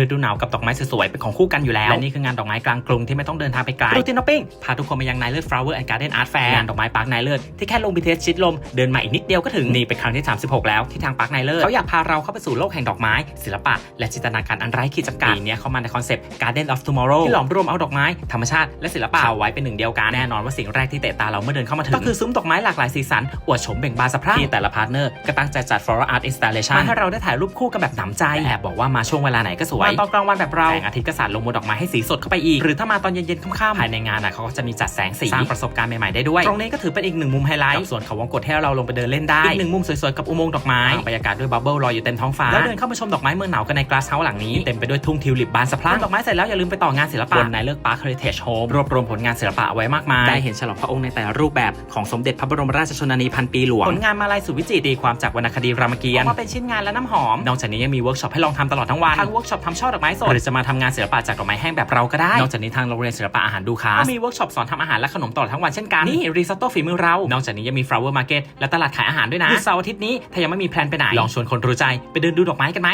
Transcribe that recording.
ฤดูหนาวกับดอกไม้สวยๆเป็นของคู่กันอยู่แล้ว และนี่คืองานดอกไม้กลางกรุงที่ไม่ต้องเดินทางไปไกลรูตินอปปิ้งพาทุกคนมายังนายเลิศ Flower and Garden Art Fair งานดอกไม้ปาร์คนายเลิศที่แค่ลง BTS ชิดลม เดินมาอีกนิดเดียวก็ถึง นี่เป็นครั้งที่ 36 แล้วที่ทางปาร์คนายเลิศเขาอยากพาเราเข้าไปสู่โลกแห่งดอกไม้ ศิลปะ และจินตนาการอันไร้ขีดจำกัดปีนี้เขามาในคอนเซปต์ Garden of Tomorrow ที่หลอมรวมเอาดอกไม้ธรรมชาติและศิลปะเอาไว้เป็นหนึ่งเดียวกันแน่นอนว่าสิ่งแรกที่เตะตาเราเมื่อเดินเข้ามาถึงก็คือซุ้มดอกไม้หลากหลายสีสันอวดโฉมเบ่งบานสะพรั่งที่แต่ละพาร์ทเนอร์ก็ตั้งใจจัด floral art installation มาให้เราได้ถ่ายรูปคู่กันแบบหนำใจแอบบอกว่ามาช่วงเวลาไหนก็สวยมาตอนกลางวันแบบเราแสงอาทิตย์ก็สาดลงบนดอกไม้ให้สีสดเข้าไปอีก หรือถ้ามาตอนเย็นๆค่ำๆภายในงานน่ะเขาก็จะมีจัดแสงสีสร้างประสบการณ์ใหม่ๆได้ด้วย ตรงนี้ก็ถือเป็นอีกหนึ่งมุมไฮไลท์กับสวนเขาวงกตให้เราลงไปเดินเล่นได้อีกหนึ่งมุมสวยๆกับอุโมงค์ดอกไม้บรรยากาศด้วยบับเบิ้ลลอยอยู่เต็มท้องฟ้าแล้วเดินเข้ามาชมดอกไม้เมืองหนาวกันในกลาสเฮาส์หลังนี้เต็มไปด้วยทุ่งทิวลิปบานสะพรั่งดอกไม้เสร็จแล้วอย่าลืมไปต่องานศิลปะบนนายเลิกปาร์คเฮริเทจโฮมรวบรวมผลงานศิลปะเอาไว้มากมายได้เห็นฉลองพระองค์ในแต่ละรูปแบบของสมเด็จพระบรมราชชนนีพันปีหลวงผลงานมาลายสุดวิจิตรตีความจากวรรณคดีรามเกียรติ์ออกมาเป็นชิ้นงานและน้ำหอมนอกจากนี้ยังมีเวิร์กช็อปให้ลองทำตลอดทั้งวันทั้งเวิร์กช็อปทำช่อดอกไม้สดหรือจะมาทำงานศิลปะจากดอกไม้แห้งแบบเราก็ได้ นอกจากนี้ทางโรงเรียนศิลปะอาหารดูคาสก็มีเวิร์กช็อปสอนทำอาหารและขนมตลอดทั้งวันเช่นกันนี่รีซอตโต้ฝีมือเรา นอกจากนี้ยังมี flower market และตลาดขายอาหารด้วยนะหยุดเสาร์อาทิตย์นี้ถ้ายังไม่มีแพลนไปไหนลองชวนคนรู้ใจไปเดินดูดอกไม้กันไหม